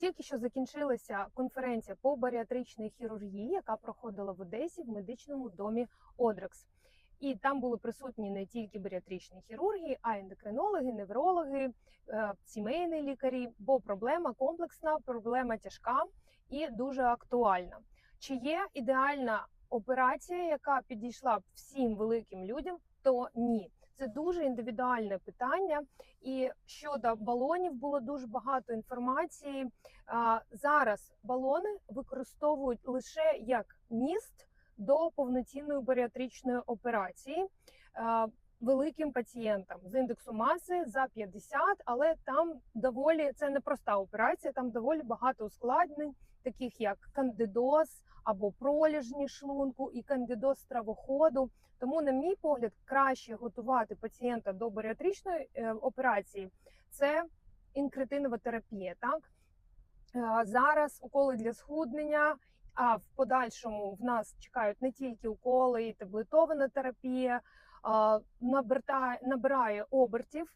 Тільки що закінчилася конференція по баріатричній хірургії, яка проходила в Одесі в медичному домі Одрекс. І там були присутні не тільки баріатричні хірурги, а й ендокринологи, неврологи, е, сімейні лікарі, бо проблема комплексна, проблема тяжка і дуже актуальна. Чи є ідеальна операція, яка підійшла б всім великим людям? То ні. Це дуже індивідуальне питання. І щодо балонів було дуже багато інформації. Зараз балони використовують лише як міст до повноцінної баріатричної операції великим пацієнтам з індексу маси за 50, але там доволі це не проста операція, там доволі багато ускладнень, таких як кандидоз або проліжні шлунку і кандидоз стравоходу. Тому, на мій погляд, краще готувати пацієнта до баріатричної е, операції це інкретинова терапія. Так Е, зараз уколи для схуднення. А в подальшому в нас чекають не тільки уколи, і таблетована терапія а, набертає, набирає обертів.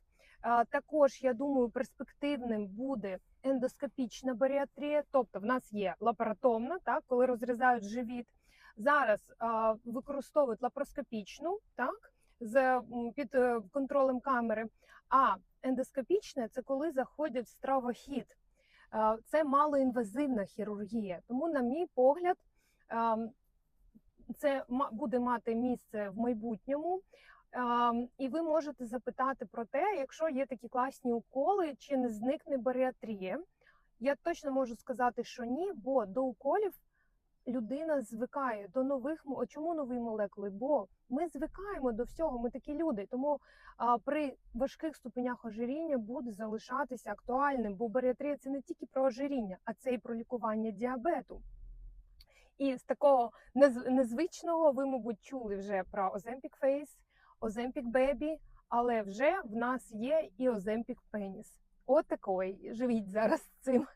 Також я думаю, перспективним буде ендоскопічна баріатрія, тобто в нас є лапаротомна, так коли розрізають живіт. Зараз використовують лапароскопічну, так з під е, контролем камери. А ендоскопічна це коли заходять в стравохід. Це малоінвазивна хірургія. Тому, на мій погляд, це буде мати місце в майбутньому. Ем, І ви можете запитати про те, якщо є такі класні уколи, чи не зникне баріатрія. Я точно можу сказати, що ні, бо до уколів людина звикає до нових чому нові молекули? Бо ми звикаємо до всього. Ми такі люди. Тому а, при важких ступенях ожиріння буде залишатися актуальним, бо баріатрія це не тільки про ожиріння, а це і про лікування діабету. І з такого нез- незвичного ви, мабуть, чули вже про Оземпік Фейс, Оземпік Бебі, але вже в нас є і Оземпік Пеніс. От такий. Живіть зараз цим.